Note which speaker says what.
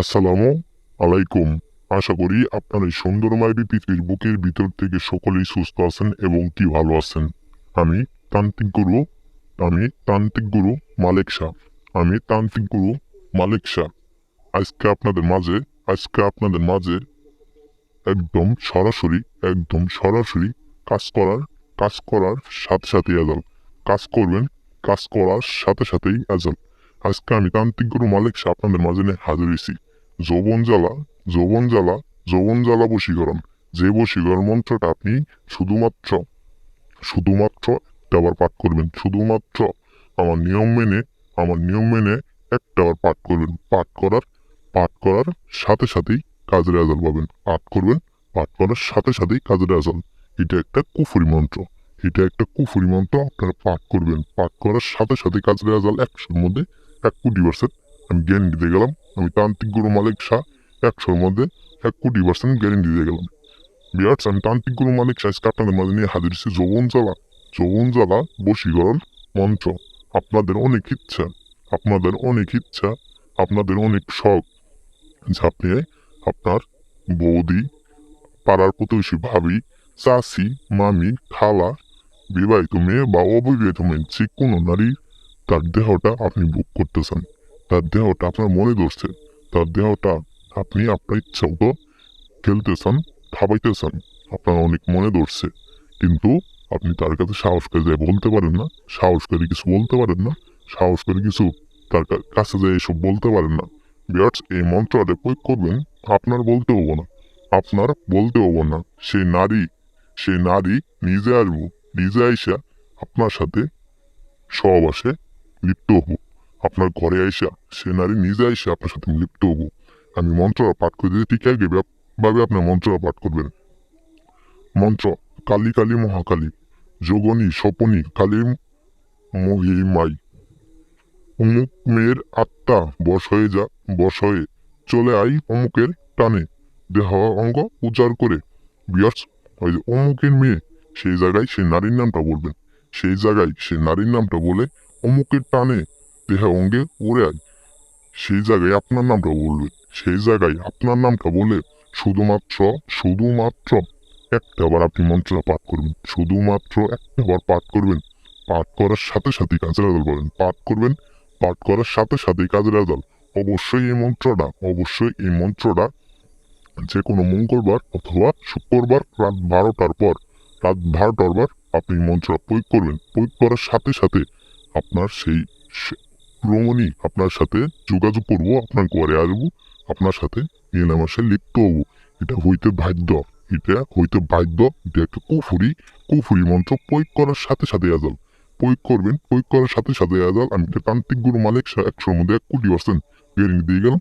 Speaker 1: আসসালামু আলাইকুম। আশা করি আপনার এই সুন্দরময় পৃথিবীর বুকের ভিতর থেকে সকলেই সুস্থ আছেন এবং কি ভালো আছেন। আমি তান্ত্রিক গুরু, আমি তান্ত্রিক গুরু মালিক শাহ। আমি তান্ত্রিক গুরু মালিক শাহ। আজকে আপনাদের মাঝে, আজকে আপনাদের মাঝে একদম সরাসরি একদম সরাসরি কাজ করার কাজ করার সাথে সাথেই আজাল কাজ করবেন, কাজ করার সাথে সাথেই আজাল আজকে আমি তান্ত্রিক গুরু মালিক আপনাদের মাঝে হাজির হয়েছি। যৌবন জ্বালা যৌবন জ্বালা যৌবন জ্বালা বশীকরণ। যে বশীকরণ মন্ত্রটা আপনি শুধুমাত্র শুধুমাত্র একটা বার পাঠ করবেন, শুধুমাত্র আমার নিয়ম মেনে, আমার নিয়ম মেনে একটা বার পাঠ করবেন। পাঠ করার পাঠ করার সাথে সাথেই কাজের রেজাল্ট পাবেন। পাঠ করবেন, পাঠ করার সাথে সাথেই কাজের রেজাল্ট এটা একটা কুফুরি মন্ত্র। এটা একটা কুফুরি মন্ত্র আপনারা পাঠ করবেন। পাঠ করার সাথে সাথে কাজের রেজাল্ট একশোর মধ্যে এক কোটি পার্সেন্ট। আমি গ্যারেন্টি দিয়ে গেলাম। আমি তান্ত্রিক গুরু মালিক শাহ একশোর মধ্যে এক কোটি পার্সেন্ট গ্যারেন্টি দিয়ে গেলাম। বিয়ার্স আমি তান্ত্রিক গুরু মালিক শাহ আপনাদের মাঝে নিয়ে হাজির হচ্ছি যৌবন জ্বালা। যৌবন জ্বালা, বশীকরণ মন্ত্র। আপনাদের অনেক ইচ্ছা। আপনাদের অনেক ইচ্ছা। আপনাদের অনেক শখ। ঝাঁপিয়ে আপনার বৌদি, পাড়ার প্রতিবেশী ভাবি চাষি মামি, খালা, বিবাহিত মেয়ে বা অবিবাহিত মেয়ে, যে কোনো নারী তার দেহটা আপনি বুক করতেছেন। তার দেহটা আপনার মনে ধরছে। তার দেহটা আপনি আপনার ইচ্ছা মতো খেলতেছেন, খাবাইতেছেন। আপনার অনেক মনে ধরছে। কিন্তু আপনি তার কাছে সাহস করে যায় বলতে পারেন না, সাহস করে কিছু বলতে পারেন না, সাহস করে কিছু তার কাছে যায় এসব বলতে পারেন না। বিয়ার্স এই মন্ত্রটা প্রয়োগ করবেন, আপনার বলতে হব না। আপনার বলতে হব না। সেই নারী সেই নারী নিজে আসব, নিজে আইসা আপনার সাথে সহবাসে লিপ্ত হব। আপনার ঘরে আইসা, সে নারী নিজে আইসা আপনার সাথে লিপ্ত হব। আমি মন্ত্রটা পাঠ করে দিতে ঠিক আগে ভাবে আপনার মন্ত্রটা পাঠ করবেন। মন্ত্র, কালী কালী মহাকালী, যোগনী, স্বপনী, কালী মহি মাই অমুক মেয়ের আত্মা বশ হয়ে যা বশ হয়ে চলে আই অমুকের টানে। দেহ অঙ্গ উজাড় করে। বিয়ার্স ওই যে অমুকের মেয়ে, সেই জায়গায় সেই নারীর নামটা বলবেন। সেই জায়গায় সেই নারীর নামটা বলে অমুকের টানে দেহ অঙ্গে উড়ে আয় সেই জায়গায় আপনার নামটা বলবেন সেই জায়গায় আপনার নামটা বলে শুধুমাত্র শুধুমাত্র একটা বার আপনি মন্ত্রটা পাঠ করবেন, শুধুমাত্র একটা বার পাঠ করবেন, পাঠ করার সাথে সাথেই কাজের আদাল পাবেন পাঠ করবেন, পাঠ করার সাথে সাথেই কাজের আদাল। অবশ্যই এই মন্ত্রটা, অবশ্যই এই মন্ত্রটা যে কোনো মঙ্গলবার অথবা শুক্রবার রাত বারোটার পর, রাত বারোটার পর আপনি মন্ত্রটা প্রয়োগ করবেন। প্রয়োগ করার সাথে সাথে আপনার সেই রমণী আপনার সাথে যোগাযোগ করব, আপনার ঘরে আসব, আপনার সাথে মেলামেশে লিপ্ত হব। এটা হইতে বাধ্য, এটা হইতে বাধ্য, এটা একটা কুফুরি কুফুরি মন্ত্র প্রয়োগ করার সাথে সাথে আজাল। প্রয়োগ করবেন, প্রয়োগ করার সাথে সাথে আজাল। আমি একটা তান্ত্রিক গুরু মালিক একশোর মধ্যে এক কোটি পার্সেন্ট গ্যারেন্টি দিয়ে গেলাম।